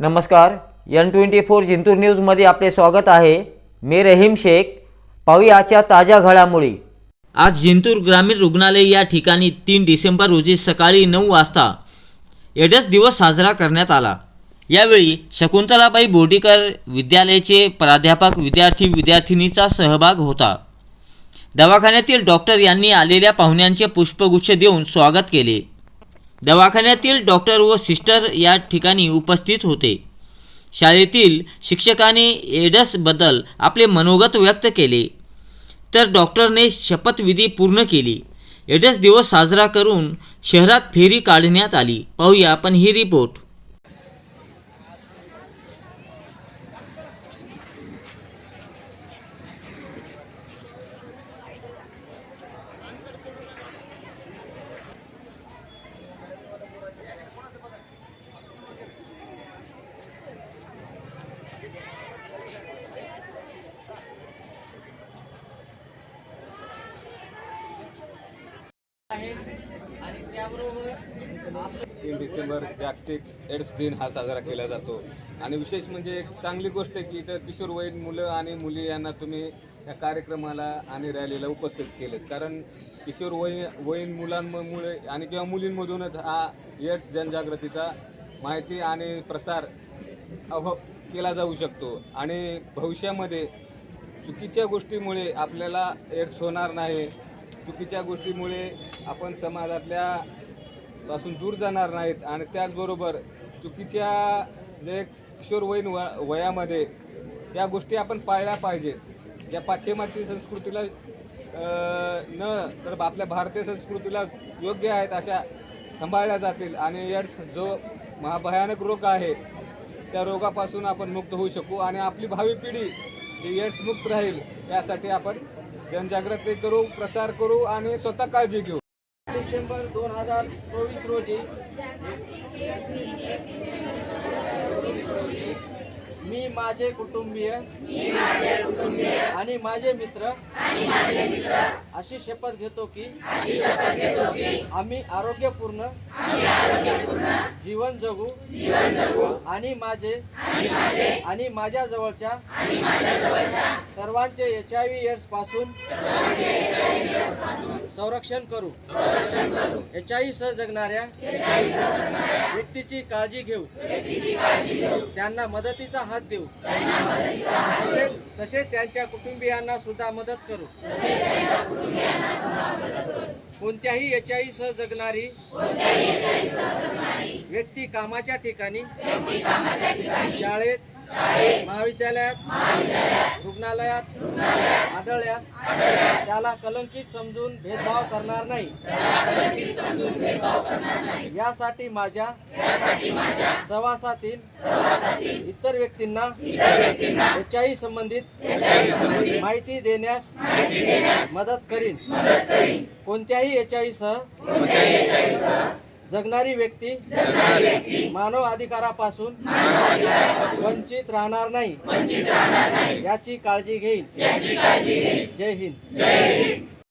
नमस्कार N twenty four Jintur न्यूजमध्ये आपले स्वागत आहे. मी रहीम शेख. पाहुयाच्या ताज्या घडामोडी. आज जिंतूर ग्रामीण रुग्णालय या ठिकाणी तीन डिसेंबर रोजी सकाळी नऊ वाजता एडस दिवस साजरा करण्यात आला. यावेळी शकुंतलाबाई बोर्डीकर विद्यालयाचे प्राध्यापक विद्यार्थी विद्यार्थिनीचा सहभाग होता. दवाखान्यातील डॉक्टर यांनी आलेल्या पाहुण्यांचे पुष्पगुच्छ देऊन स्वागत केले. दवाखान्यातील डॉक्टर व सिस्टर या ठिकाणी उपस्थित होते. शाळेतील शिक्षकाने एडसबद्दल आपले मनोगत व्यक्त केले. तर डॉक्टरने शपथविधी पूर्ण केली. एडस दिवस साजरा करून शहरात फेरी काढण्यात आली. पाहूया आपण ही रिपोर्ट. तीन डिसेंबर जागतिक एड्स दिन हा साजरा केला जातो. आणि विशेष म्हणजे एक चांगली गोष्ट आहे की इथं किशोरवयीन मुलं आणि मुली यांना तुम्ही या कार्यक्रमाला आणि रॅलीला उपस्थित केलेत. कारण किशोरवयीन वयीन मुलांमुळे आणि किंवा मुलींमधूनच हा एड्स जनजागृतीचा माहिती आणि प्रसार अभव केला जाऊ शकतो. आणि भविष्यामध्ये चुकीच्या गोष्टीमुळे आपल्याला एड्स होणार नाही. चुकीच्या गोष्टीमुळे आपण समाजातल्या पासून दूर जाणार नाहीत आणि त्याचबरोबर चुकीच्या जे किशोरवयीन व वयामध्ये त्या गोष्टी आपण पाळल्या पाहिजेत. ज्या पाश्चिमात्य संस्कृतीला न तर आपल्या भारतीय संस्कृतीला योग्य आहेत अशा सांभाळल्या जातील आणि एड्स जो महाभयानक रोग आहे त्या रोगापासून आपण मुक्त होऊ शकू आणि आपली भावी पिढी ही एड्समुक्त राहील यासाठी आपण जनजागृती करू प्रसार करू आणि स्वतः काळजी घेऊ. डिसेंबर दोन हजार चोवीस रोजी मी माझे कुटुंबीय आणि माझे मित्र अशी शपथ घेतो की आम्ही आरोग्यपूर्ण जीवन जगू. आणि माझे. आणि माझ्या जवळच्या. सर्वांचे एच आय व्ही एड्सपासून संरक्षण करू. एच आय सह जगणाऱ्या व्यक्तीची काळजी घेऊ. त्यांना मदतीचा हात देऊ. तसेच तसेच त्यांच्या कुटुंबियांना सुद्धा मदत करू. कोणत्याही एच आय सह जगणारी व्यक्ती कामाच्या ठिकाणी शाळेत महाविद्यालयात रुग्णालयात आढळल्यास त्याला कलंकित समजून भेदभाव करणार नाही. यासाठी माझ्या सहवासातील इतर व्यक्तींना एच आय संबंधित माहिती देण्यास मदत करीन. कोणत्याही एच आय सह जगणारी व्यक्ती मानव अधिकारापासून वंचित राहणार नाही. याची काळजी घेईल जय हिंद.